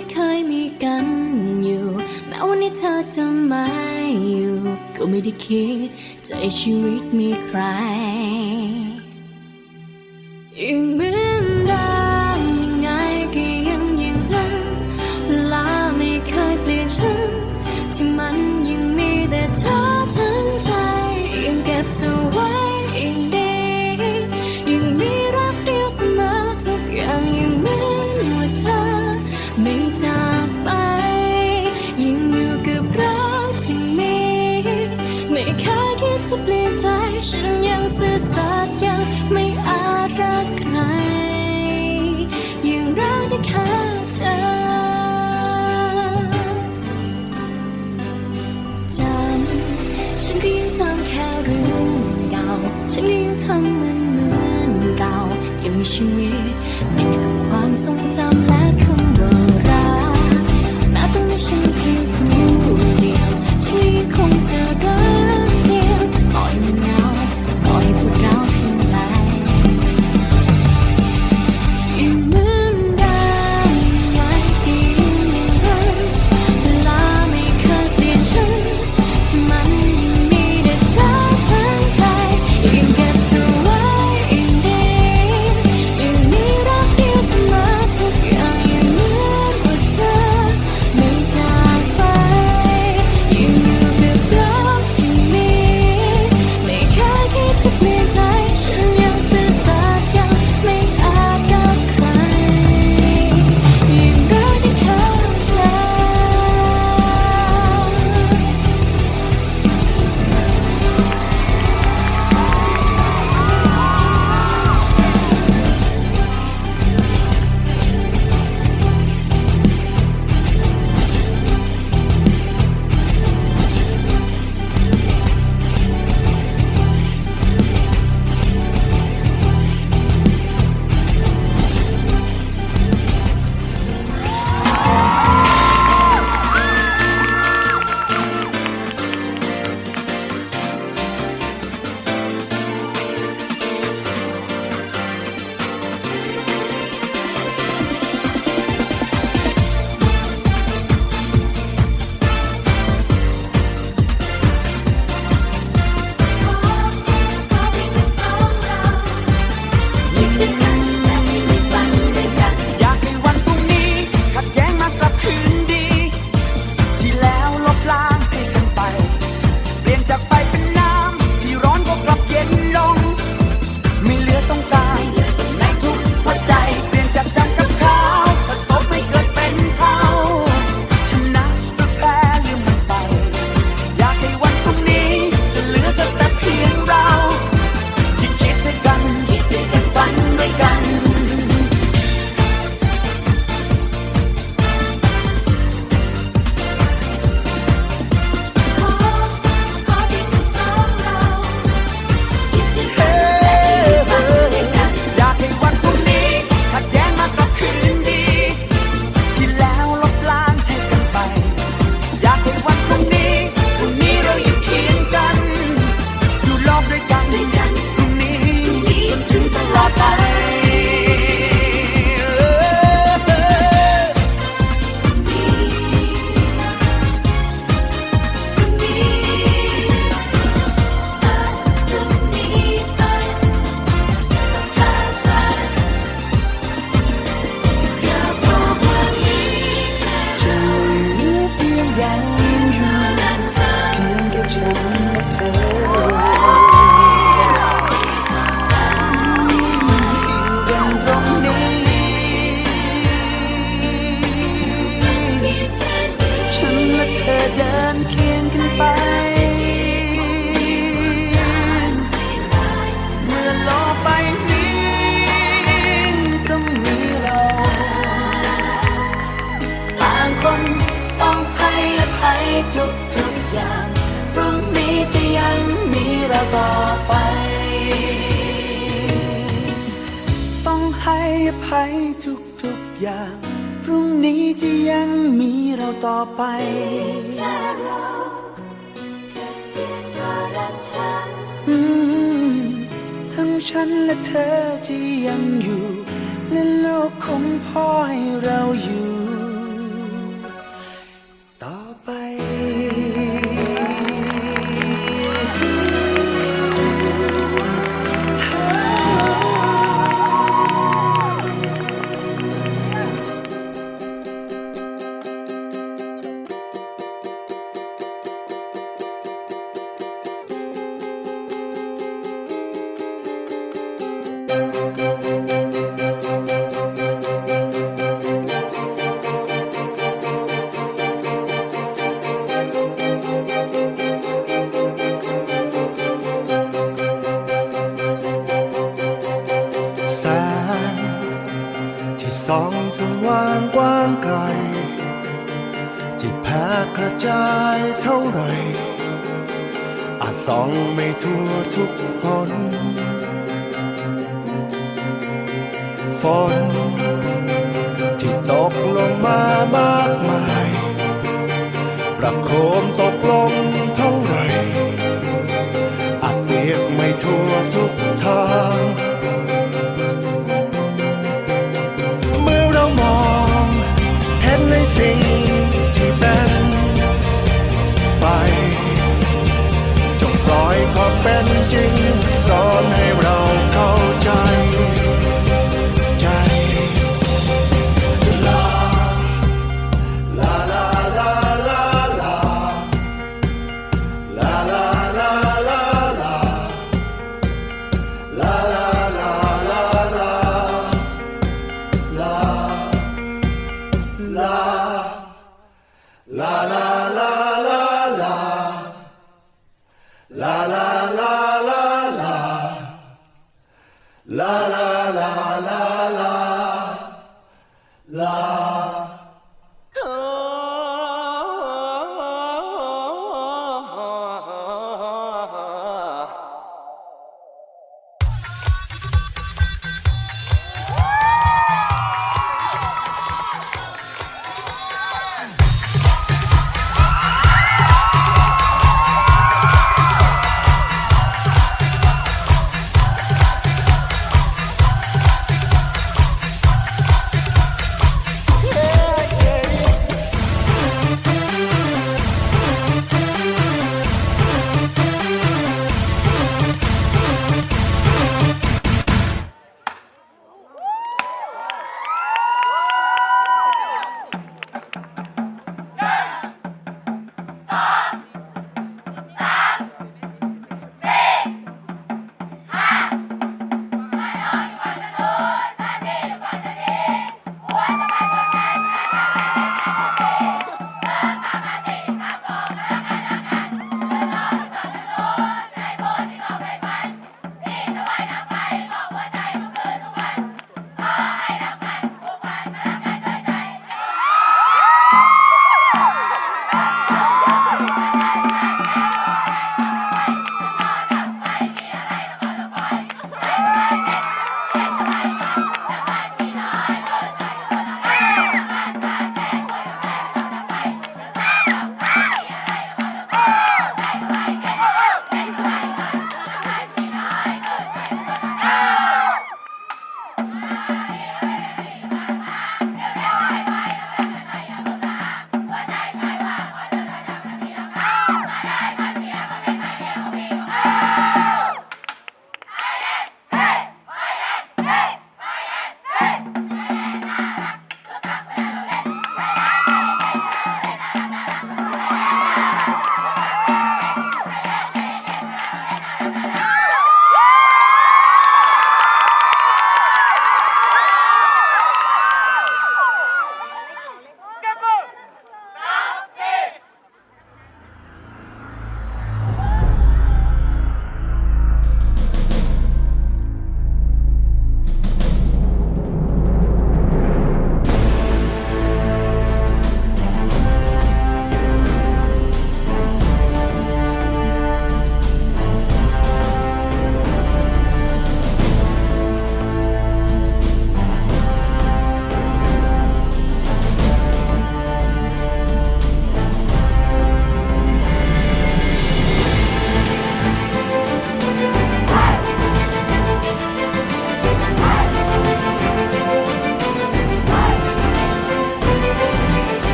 ที่เคยมีกันอยู่ แม้วันนี้เธอจะไม่อยู่ ก็ไม่ได้คิดใจชีวิตมีใครยิ่ง ฉันก็ยังจำแค่เรื่องเก่า ฉันก็ยังทำเหมือนเหมือนเก่า ยังมีชีวิตติดกับความทรงจำและคำ เดินเคียงกันไป เมื่อโลกใบนี้ก็มีเราต่างคนต้องให้อภัยทุกทุกๆอย่างพรุ่งนี้จะยังมีเราต่อไป ต้องให้อภัยทุกๆอย่าง รุ่งนี้จะยังมีเราต่อไปแค่เราแค่เพียงเธอและฉันทั้งฉันและเธอจะยังอยู่ และโลกคงพ่อให้เราอยู่ ส่องไม่ทั่วทุกคน ฝน ที่ตกลงมามากมาย ประโคมตกลงเท่าไรอาจเปียกไม่ทั่วทุกทาง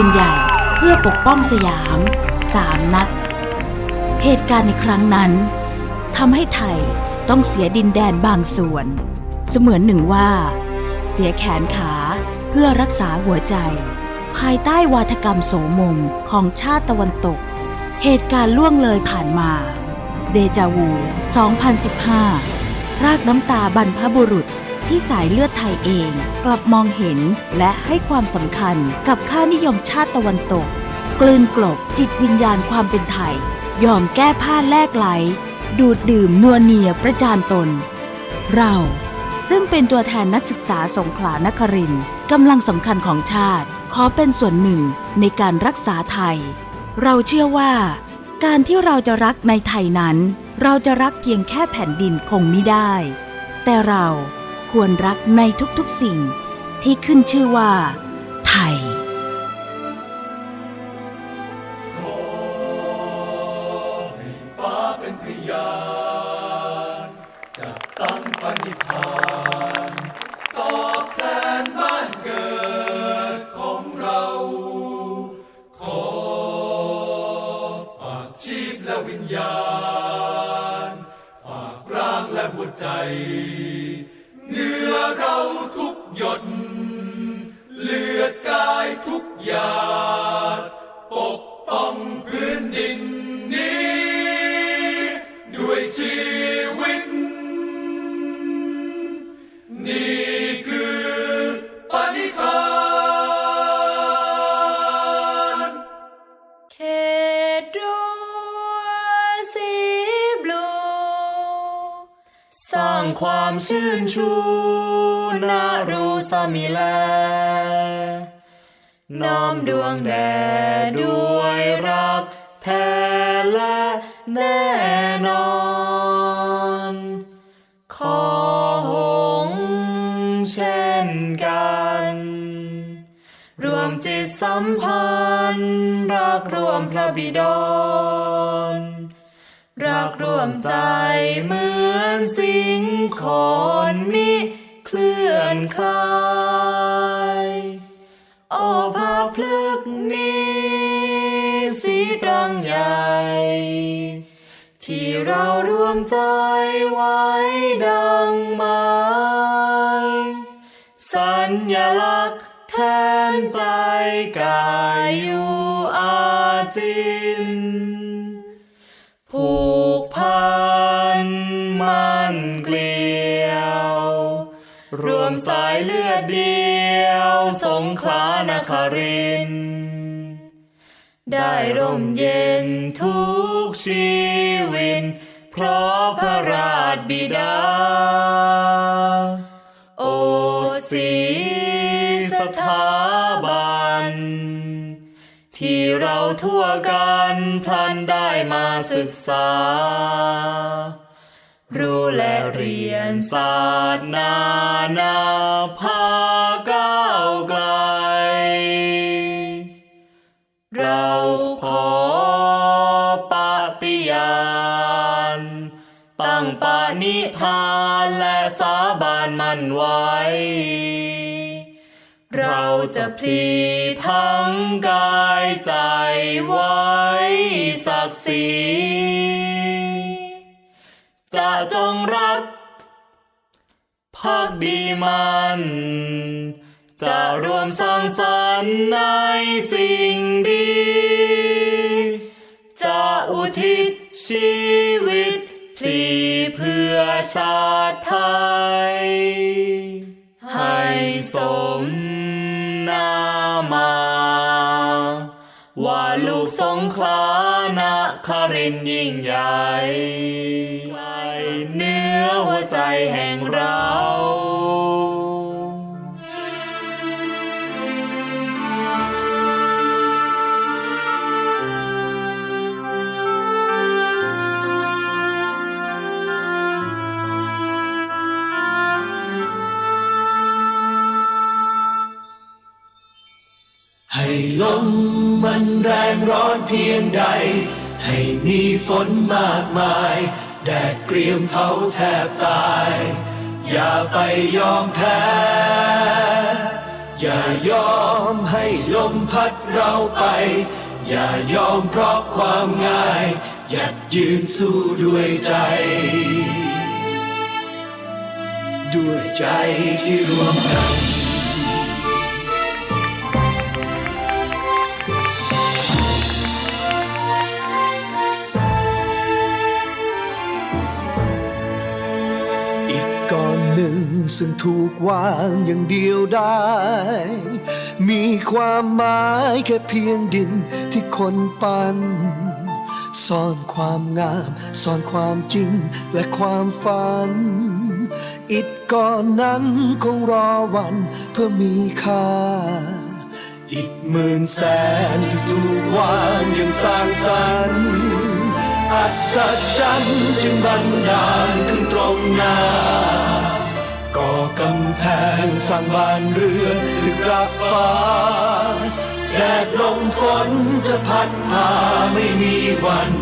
ปืนใหญ่เพื่อปกป้องสยามสามนัด เหตุการณ์ในครั้งนั้นทำให้ไทยต้องเสียดินแดนบางส่วน เสมือนหนึ่งว่า เสียแขนขาเพื่อรักษาหัวใจ ภายใต้วาทกรรมโสมงของชาติตะวันตก เหตุการณ์ล่วงเลยผ่านมา เดจาวู 2015 รากน้ำตาบรรพบุรุษ ที่สายเลือดไทยเอง กลับมองเห็นและให้ความสำคัญกับค่านิยมชาติตะวันตก กลืนกลบจิตวิญญาณความเป็นไทย ยอมแก้ผ้าแลกไหล ดูดดื่มนัวเนียประจานตน เราซึ่งเป็นตัวแทนนักศึกษาสงขลานครินกำลังสำคัญของชาติ ขอเป็นส่วนหนึ่งในการรักษาไทย เราเชื่อว่า การที่เราจะรักในไทยนั้น เราจะรักเพียงแค่แผ่นดินคงไม่ได้ แต่เรา ควรรักในทุกๆสิ่งที่ขึ้นชื่อว่า ไทย กหยาดปกป้องพื้นดินนี้ ด้วยชีวิต นี่คือปณิธานเขตรั้วสีบลู สร้างความชื่นชูน่ารู้สามิแล น้อมดวงแด่ด้วยรักแท้และแน่นอน ขอหงเช่นกัน รวมจิตสัมพันธ์ รักรวมพระบิดรรักรวมใจเหมือนสิ่งขอนมิเคลื่อนคลายโอ้ภา พลึกนี้สีตรังใหญ่ ที่เรารวมใจไว้ดัง มสายเลือดเดียว สงขลานคริน ได้ร่มเย็นทุกชีวิน เพราะพระราชบิดา โอสีสถาบัน ที่เราทั่วกันพลันได้มาศึกษา และเรียนศาสตร์นานาภาก้าวไกล เราขอปฏิญาณ ตั้งปณิธานและสาบานมันไว้ เราจะพลีทั้งกายใจไว้ศักดิ์ศรี จะจงรักพักดีมัน จะรวมสร้างสรรค์ในสิ่งดี จะอุทิศชีวิตพลีเพื่อชาติไทย ให้สมนามา ว่าลูกสงขลานาคารินยิ่งใหญ่ แห่งเราให้ลมมันแรงร้อนเพียงใด ให้มีฝนมากมาย แดดเกรียมเผาแทบตาย อย่าไปยอมแพ้ อย่ายอมให้ลมพัดเราไป อย่ายอมเพราะความง่าย หยัดยืนสู้ด้วยใจ ด้วยใจที่รวมกัน ซึ่งถูกวางอย่างเดียวได้ มีความหมายแค่เพียงดินที่คนปันซ่อนความงามซ่อนความจริงและความฝัน อิฐก้อนนั้นคงรอวันเพื่อมีค่า อิฐหมื่นแสนที่ถูกวางอย่างสร้างสรรค์อัศจรรย์จึงบันดาลขึ้นตรงหน้า ก่อกำแพงสร้างบ้านเรือนตึกราฟ้า แดดลมฝนจะพัดพาไม่มีวัน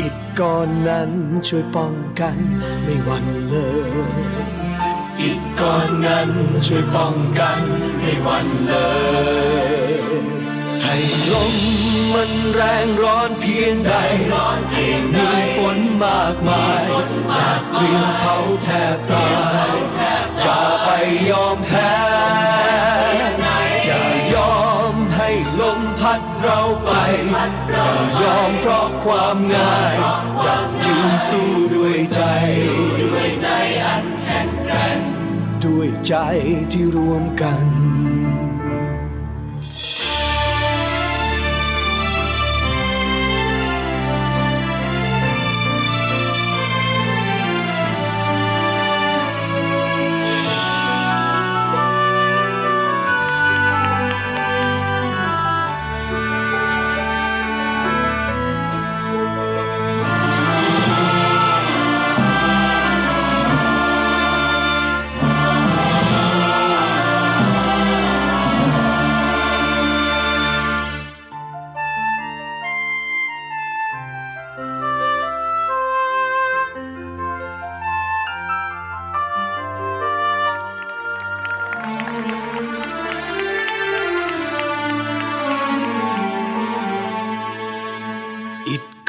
อิฐก้อนนั้นช่วยป้องกันไม่หวันเลยอิฐก้อนนั้นช่วยป้องกันไม่หวันเลย ให้ลมมันแรงร้อนเพียงใดให้มีฝนมากมายแดดเกรียมเผาแทบตายอย่าไปยอมแพ้อย่ายอมให้ลมพัดเราไปอย่ายอมเพราะความง่ายอยากยืนสู้ด้วยใจ ด้วยใจอันแข็งแกร่งด้วยใจที่รวมกัน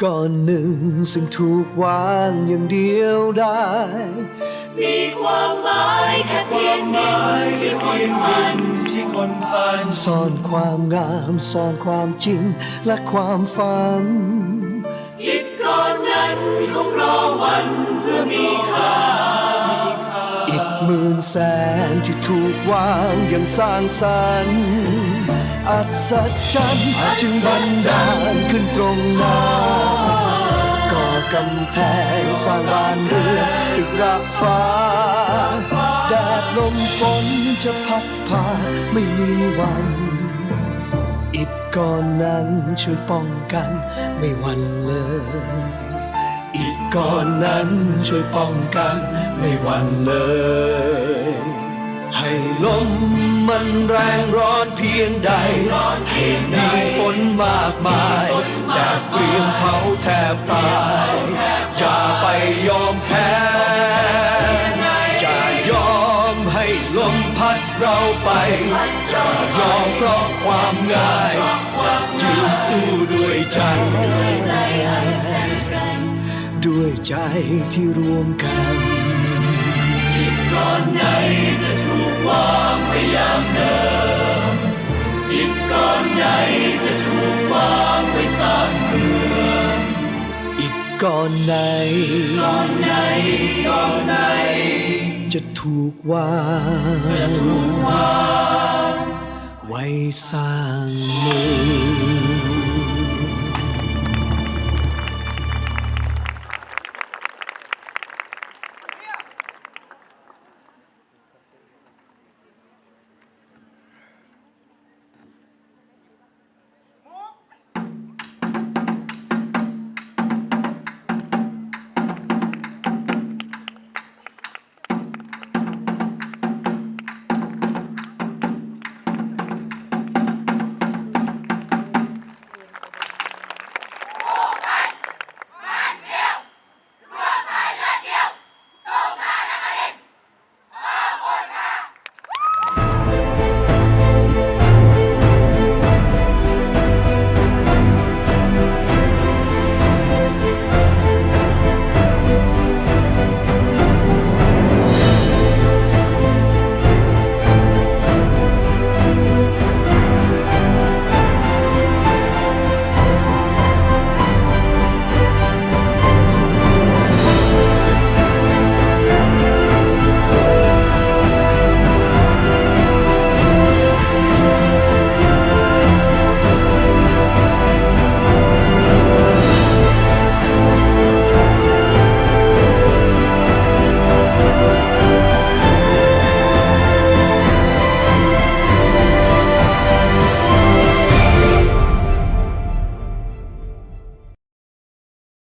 ก้อนหนึ่งซึ่งถูกวางอย่างเดียวได้ มีความหมายแค่เพียงดินที่คนพันที่คนพันซ่อนความงามซ่อนความจริงและความฝันอิฐก้อนนั้นคงรอวันเพื่อมีค่าอิฐหมื่นแสนที่ถูกวางอย่างสร้างสรรค์ อัศจรรย์จึงบันดาลขึ้นตรงหน้าก่อกำแพงสร้างบ้านเรือนตึกระฟ้าแดดลมฝนจะพัดพาไม่มีวัน อิฐก้อนนั้นช่วยป้องกันไม่หวันเลย อิฐก้อนนั้นช่วยป้องกันไม่หวันเลย ให้ลม มันแรงร้อนเพียงใด มีฝนมากมายแดดเกรียมเผาแทบตาย อย่าไปยอมแพ้อย่ายอมให้ลมพัดเราไปอย่ายอมเพราะความง่าย ยืนสู้ด้วยใจด้วยใจที่รวมกันก่อนไหนจะถูก วางไว้อย่างเดิมอิฐก้อนไหนจะถูกวางไว้สร้างเมืองอิฐก้อนไหนก่อนไหนก่อนไหนจะถูกวางไว้สร้างเมือง